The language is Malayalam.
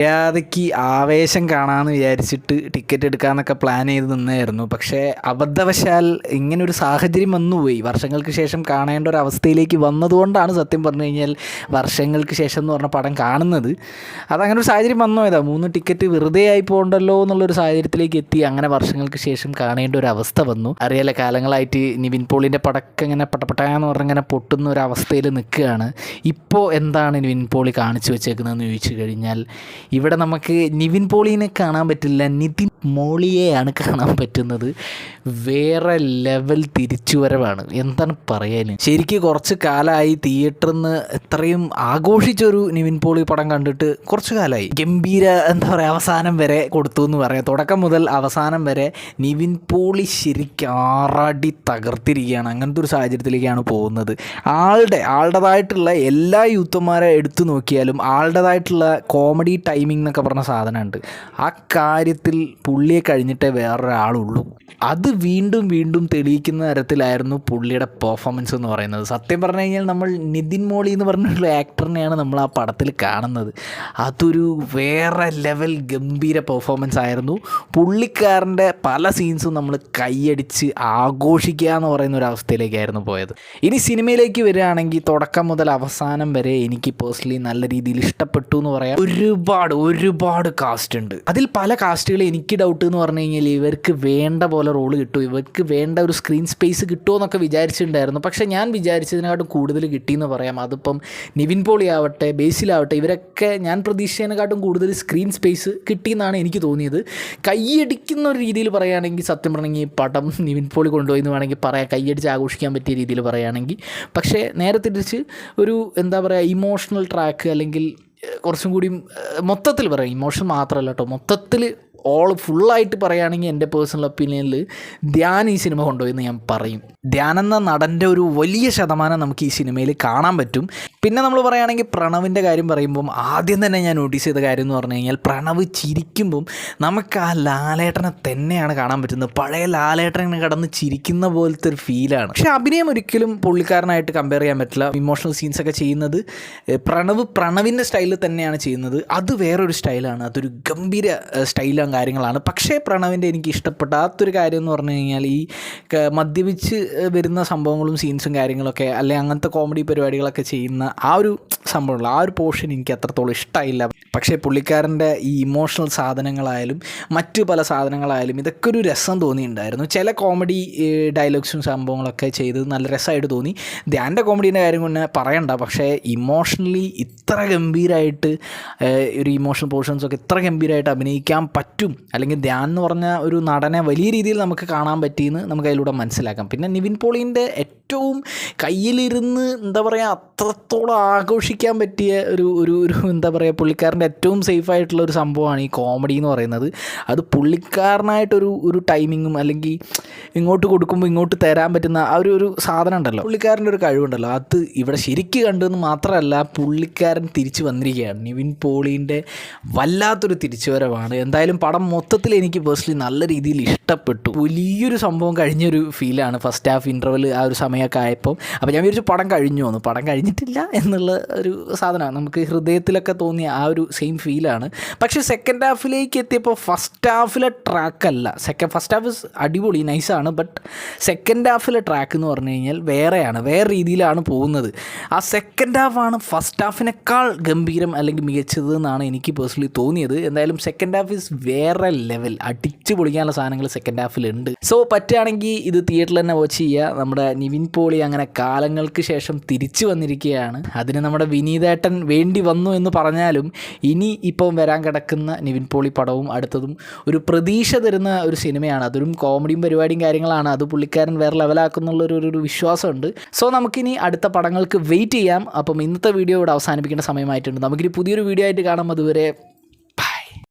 മര്യാദയ്ക്ക് ആവേശം കാണാമെന്ന് വിചാരിച്ചിട്ട് ടിക്കറ്റ് എടുക്കാമെന്നൊക്കെ പ്ലാൻ ചെയ്ത് നിന്നായിരുന്നു. പക്ഷേ അബദ്ധവശാൽ ഇങ്ങനൊരു സാഹചര്യം വന്നുപോയി. വർഷങ്ങൾക്ക് ശേഷം കാണേണ്ട ഒരു അവസ്ഥയിലേക്ക് വന്നതുകൊണ്ടാണ് സത്യം പറഞ്ഞു കഴിഞ്ഞാൽ വർഷങ്ങൾക്ക് ശേഷം എന്ന് പറഞ്ഞ പടം കാണുന്നത്. അതങ്ങനെ ഒരു സാഹചര്യം വന്നു പോയതാണ് മൂന്ന് ടിക്കറ്റ് വെറുതെ ആയി പോകണ്ടല്ലോ എന്നുള്ളൊരു സാഹചര്യത്തിലേക്ക് എത്തി. അങ്ങനെ വർഷങ്ങൾക്ക് ശേഷം കാണേണ്ട ഒരു അവസ്ഥ വന്നു. അറിയാലോ കാലങ്ങളായിട്ട് നിവിൻ പോളിന്റെ പടക്കം ഇങ്ങനെ പട്ടപ്പട്ടാന്ന് പറഞ്ഞിങ്ങനെ പൊട്ടുന്ന ഒരു അവസ്ഥയിൽ നിൽക്കുകയാണ്. ഇപ്പോൾ എന്താണ് നിവിൻ പോളി കാണിച്ചു വെച്ചേക്കുന്നതെന്ന് ചോദിച്ചു കഴിഞ്ഞാൽ ഇവിടെ നമുക്ക് നിവിൻ പോളീനെ കാണാൻ പറ്റില്ല നിതിൻ മോളിയെയാണ് കാണാൻ പറ്റുന്നത്. വേറെ ലെവൽ തിരിച്ചുവരവാണ്. എന്താണ് പറയാൻ ശരിക്കും കുറച്ച് കാലമായി തിയേറ്ററിൽ നിന്ന് ഇത്രയും ആഘോഷിച്ചൊരു നിവിൻ പോളി പടം കണ്ടിട്ട് കുറച്ച് കാലമായി ഗംഭീര എന്താ പറയുക അവസാനം വരെ കൊടുത്തു എന്ന് പറയാം. തുടക്കം മുതൽ അവസാനം വരെ നിവിൻ പോളി ശരിക്കും ആറാടി തകർത്തിരിക്കുകയാണ്. അങ്ങനത്തെ ഒരു സാഹചര്യത്തിലേക്കാണ് പോകുന്നത്. ആളുടെ ആളുടേതായിട്ടുള്ള എല്ലാ യൂത്തന്മാരെ എടുത്തു നോക്കിയാലും ആളുടേതായിട്ടുള്ള കോമഡി ടൈമിംഗ് എന്നൊക്കെ പറഞ്ഞ സാധനമുണ്ട്. ആ കാര്യത്തിൽ പുള്ളിയെ കഴിഞ്ഞിട്ടേ വേറൊരാളുള്ളൂ. അത് വീണ്ടും വീണ്ടും തെളിയിക്കുന്ന തരത്തിലായിരുന്നു പുള്ളിയുടെ പെർഫോമൻസ് എന്ന് പറയുന്നത്. സത്യം പറഞ്ഞു കഴിഞ്ഞാൽ നമ്മൾ നിതിൻ മോളി എന്ന് പറഞ്ഞിട്ടുള്ള ആക്ടറിനെയാണ് നമ്മൾ ആ പടത്തിൽ കാണുന്നത്. അതൊരു വേറെ ലെവൽ ഗംഭീര പെർഫോമൻസ് ആയിരുന്നു. പുള്ളിക്കാരന്റെ പല സീൻസും നമ്മൾ കൈയടിച്ച് ആഘോഷിക്കുക എന്ന് പറയുന്ന ഒരു അവസ്ഥയിലേക്കായിരുന്നു പോയത്. ഇനി സിനിമയിലേക്ക് വരികയാണെങ്കിൽ തുടക്കം മുതൽ അവസാനം വരെ എനിക്ക് പേഴ്സണലി നല്ല രീതിയിൽ ഇഷ്ടപ്പെട്ടു എന്ന് പറയാം. ഒരുപാട് ഒരുപാട് കാസ്റ്റ് ഉണ്ട്. അതിൽ പല കാസ്റ്റുകൾ എനിക്ക് ഡൗട്ട് എന്ന് പറഞ്ഞു കഴിഞ്ഞാൽ ഇവർക്ക് വേണ്ട പോലെ റോൾ കിട്ടും. ഇവർക്ക് വേണ്ട ഒരു സ്ക്രീൻ സ്പേസ് കിട്ടുമോ എന്നൊക്കെ വിചാരിച്ചിട്ടുണ്ടായിരുന്നു. പക്ഷേ ഞാൻ വിചാരിച്ചതിനെക്കാട്ടും കൂടുതൽ കിട്ടിയെന്ന് പറയാം. അതിപ്പം നിവിൻ പോളി ആവട്ടെ ബേസിലാവട്ടെ ഇവരൊക്കെ ഞാൻ പ്രതീക്ഷിച്ചതിനെക്കാട്ടും കൂടുതൽ സ്ക്രീൻ സ്പേസ് കിട്ടിയെന്നാണ് എനിക്ക് തോന്നിയത്. കൈയടിക്കുന്ന ഒരു രീതിയിൽ പറയുകയാണെങ്കിൽ സത്യം പറഞ്ഞെങ്കിൽ പടം നിവിൻ പോളി കൊണ്ടുപോയി എന്ന് വേണമെങ്കിൽ പറയാം. കൈയടിച്ച് ആഘോഷിക്കാൻ പറ്റിയ രീതിയിൽ പറയുകയാണെങ്കിൽ. പക്ഷേ നേരെ തിരിച്ച് ഒരു എന്താ പറയുക ഇമോഷണൽ ട്രാക്ക് അല്ലെങ്കിൽ കുറച്ചും കൂടി മൊത്തത്തിൽ പറയാം. ഇമോഷൻ മാത്രമല്ല കേട്ടോ. മൊത്തത്തിൽ ഓൾ ഫുള്ളായിട്ട് പറയുകയാണെങ്കിൽ എന്റെ പേഴ്സണൽ ഒപ്പീനിയനിൽ ധ്യാൻ ഈ സിനിമ കൊണ്ടുപോയെന്ന് ഞാൻ പറയും. ധ്യാൻ എന്ന നടന്റെ ഒരു വലിയ ശതമാനം നമുക്ക് ഈ സിനിമയിൽ കാണാൻ പറ്റും. പിന്നെ നമ്മൾ പറയുകയാണെങ്കിൽ പ്രണവിന്റെ കാര്യം പറയുമ്പം ആദ്യം തന്നെ ഞാൻ നോട്ടീസ് ചെയ്ത കാര്യം എന്ന് പറഞ്ഞു കഴിഞ്ഞാൽ പ്രണവ് ചിരിക്കുമ്പം നമുക്ക് ആ ലാലേട്ടനെ തന്നെയാണ് കാണാൻ പറ്റുന്നത്. പഴയ ലാലേട്ടനെ കടന്ന് ചിരിക്കുന്ന പോലത്തെ ഒരു ഫീലാണ് പക്ഷേ അഭിനയം ഒരിക്കലും പുള്ളിക്കാരനായിട്ട് കമ്പയർ ചെയ്യാൻ പറ്റില്ല. ഇമോഷണൽ സീൻസൊക്കെ ചെയ്യുന്നത് പ്രണവ് പ്രണവിന്റെ സ്റ്റൈലിൽ തന്നെയാണ് ചെയ്യുന്നത്. അത് വേറൊരു സ്റ്റൈലാണ് അതൊരു ഗംഭീര ഏഹ്, സ്റ്റൈലും കാര്യങ്ങളാണ്. പക്ഷേ പ്രണവിന്റെ എനിക്ക് ഇഷ്ടപ്പെടാത്തൊരു കാര്യം എന്ന് പറഞ്ഞു കഴിഞ്ഞാൽ ഈ മദ്യപിച്ച് വരുന്ന സംഭവങ്ങളും സീൻസും കാര്യങ്ങളൊക്കെ അല്ലെങ്കിൽ അങ്ങനത്തെ കോമഡി പരിപാടികളൊക്കെ ചെയ്യുന്ന ആ ഒരു സംഭവമുള്ള ആ ഒരു പോർഷൻ എനിക്ക് അത്രത്തോളം ഇഷ്ടമായില്ല പക്ഷേ പുള്ളിക്കാരന്റെ ഈ ഇമോഷണൽ സാധനങ്ങളായാലും മറ്റു പല സാധനങ്ങളായാലും ഇതൊക്കെ ഒരു രസം തോന്നിയിട്ടുണ്ടായിരുന്നു. ചില കോമഡി ഡയലോഗ്സും സംഭവങ്ങളൊക്കെ ചെയ്ത് നല്ല രസമായിട്ട് തോന്നി. ധ്യാന്റെ കോമഡീന്റെ കാര്യം കൊണ്ട് പറയണ്ട. പക്ഷേ ഇമോഷണലി ഇത്ര ഗംഭീരമായിട്ട് ഒരു ഇമോഷണൽ പോർഷൻസൊക്കെ ഇത്ര ഗംഭീരമായിട്ട് അഭിനയിക്കാൻ പറ്റും. അല്ലെങ്കിൽ ധ്യാൻ എന്ന് പറഞ്ഞ ഒരു നടനെ വലിയ രീതിയിൽ നമുക്ക് കാണാൻ പറ്റിയെന്ന് നമുക്ക് അതിലൂടെ മനസ്സിലാക്കാം. പിന്നെ നിവിൻ പോളിന്റെ ഏറ്റവും കയ്യിലിരുന്ന് എന്താ പറയുക അത്രത്തോളം ആഘോഷിക്കാൻ പറ്റിയ ഒരു ഒരു എന്താ പറയുക പുള്ളിക്കാരന്റെ ഏറ്റവും സേഫ് ആയിട്ടുള്ള ഒരു സംഭവമാണ് ഈ കോമഡി എന്ന് പറയുന്നത്. അത് പുള്ളിക്കാരനായിട്ടൊരു ഒരു ടൈമിങ്ങും അല്ലെങ്കിൽ ഇങ്ങോട്ട് കൊടുക്കുമ്പോൾ ഇങ്ങോട്ട് തരാൻ പറ്റുന്ന ആ ഒരു ഒരു സാധനം ഉണ്ടല്ലോ. പുള്ളിക്കാരന്റെ ഒരു കഴിവുണ്ടല്ലോ. അത് ഇവിടെ ശരിക്ക് കണ്ടെന്ന് മാത്രമല്ല പുള്ളിക്കാരൻ തിരിച്ചു വന്നിരിക്കുകയാണ്. നിവിൻ പോളീന്റെ വല്ലാത്തൊരു തിരിച്ചുവരവാണ്. എന്തായാലും പടം മൊത്തത്തിൽ എനിക്ക് പേഴ്സണലി നല്ല രീതിയിൽ ഇഷ്ടപ്പെട്ടു. വലിയൊരു സംഭവം കഴിഞ്ഞൊരു ഫീലാണ് ഫസ്റ്റ് ഹാഫ് ഇന്റർവൽ ആ ഒരു സമയമൊക്കെ ആയപ്പോൾ അപ്പോൾ ഞാൻ വിചാരിച്ചു പടം കഴിഞ്ഞു വന്നു. പടം കഴിഞ്ഞിട്ടില്ല എന്നുള്ള ഒരു സാധനമാണ്. നമുക്ക് ഹൃദയത്തിലൊക്കെ തോന്നിയ ആ ഒരു സെയിം ഫീലാണ് പക്ഷേ സെക്കൻഡ് ഹാഫിലേക്ക് എത്തിയപ്പോൾ ഫസ്റ്റ് ഹാഫിലെ ട്രാക്കല്ല സെക്കൻഡ് ഫസ്റ്റ് ഹാഫ് അടിപൊളി നൈസാണ് ബട്ട് സെക്കൻഡ് ഹാഫിലെ ട്രാക്ക് എന്ന് പറഞ്ഞു കഴിഞ്ഞാൽ വേറെയാണ് വേറെ രീതിയിലാണ് പോകുന്നത്. ആ സെക്കൻഡ് ഹാഫാണ് ഫസ്റ്റ് ഹാഫിനേക്കാൾ ഗംഭീരം അല്ലെങ്കിൽ മികച്ചത് എന്നാണ് എനിക്ക് പേഴ്സണലി തോന്നിയത്. എന്തായാലും സെക്കൻഡ് ഹാഫ് ഇസ് വേറെ ലെവൽ അടിച്ചു പൊളിക്കാനുള്ള സാധനങ്ങൾ സെക്കൻഡ് ഹാഫിലുണ്ട് സോ പറ്റുകയാണെങ്കിൽ ഇത് തിയേറ്ററിൽ തന്നെ വാച്ച് ചെയ്യുക. നമ്മുടെ നിവിൻ പോളി അങ്ങനെ കാലങ്ങൾക്ക് ശേഷം തിരിച്ചു വന്നിരിക്കുകയാണ്. അതിന് നമ്മുടെ വിനീതേട്ടൻ വേണ്ടി വന്നു എന്ന് പറഞ്ഞാലും ഇനി ഇപ്പം വരാൻ കിടക്കുന്ന നിവിൻ പോളി പടവും അടുത്തതും ഒരു പ്രതീക്ഷ തരുന്ന ഒരു സിനിമയാണ്. അതൊരു കോമഡിയും പരിപാടിയും കാര്യങ്ങളാണ്. അത് പുള്ളിക്കാരൻ വേറെ ലെവലാക്കുന്നുള്ളൊരു ഒരു- വിശ്വാസമുണ്ട്. സോ നമുക്കിനി അടുത്ത പടങ്ങൾക്ക് വെയിറ്റ് ചെയ്യാം. അപ്പം ഇന്നത്തെ വീഡിയോ ഇവിടെ അവസാനിപ്പിക്കേണ്ട സമയമായിട്ടുണ്ട്. നമുക്കിനി പുതിയൊരു വീഡിയോ ആയിട്ട് കാണാം. അതുവരെ